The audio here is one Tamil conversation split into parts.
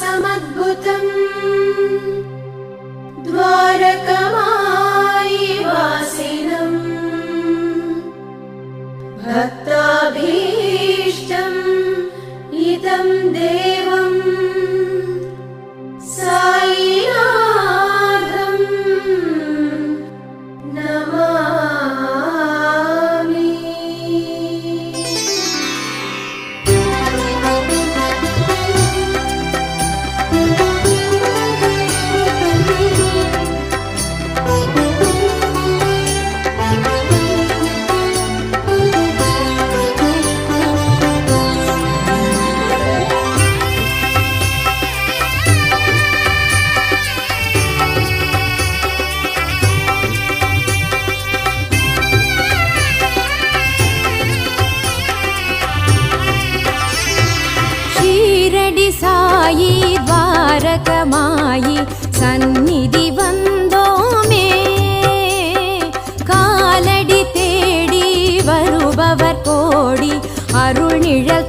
समद्भुतम्। द्वारकमायि वासिनम्। भक्ताभि ദ്വാരകമായി ദ്വാരകമായി സന്നിധി വന്നോമേ കാലടി തേടി വരുപവർ കോടി അരുണിഴൽ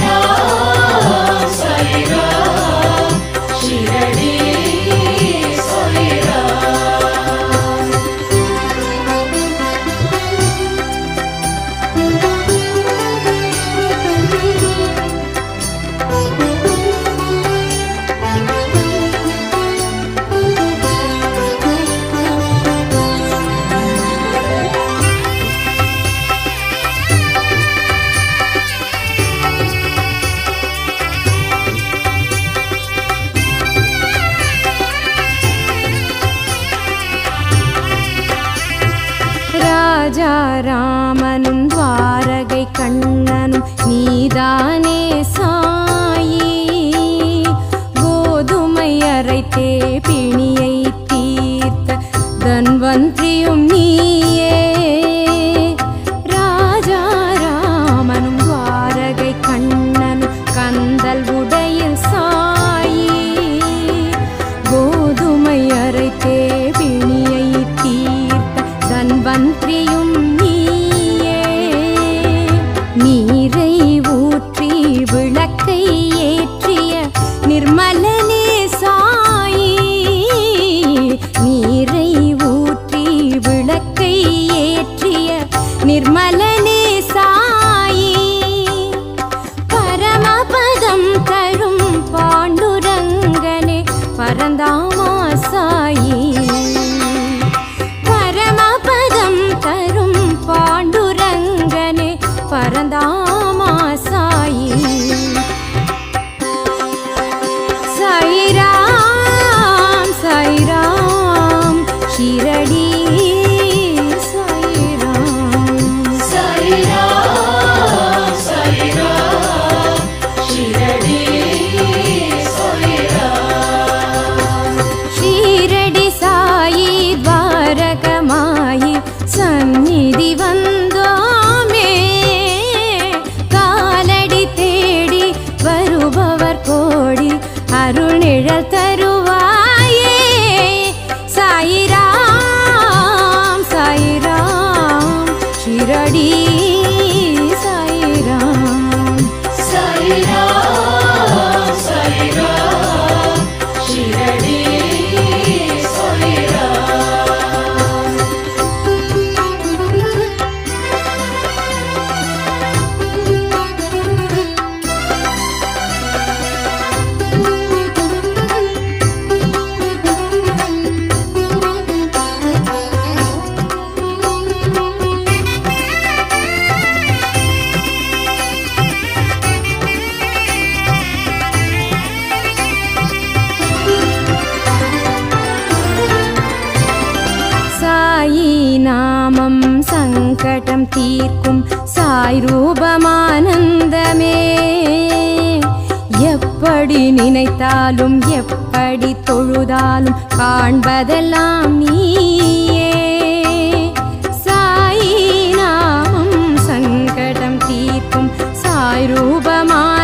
Hallelujah. ராமனும் துவாரகை கண்ணனும் நீதா தீர்க்கும் சாய் ரூபமானந்தமே. எப்படி நினைத்தாலும் எப்படி தொழுதாலும் காண்பதெல்லாம் நீயே. சாய் நாமம் சங்கடம் தீர்க்கும் சாய் ரூபமான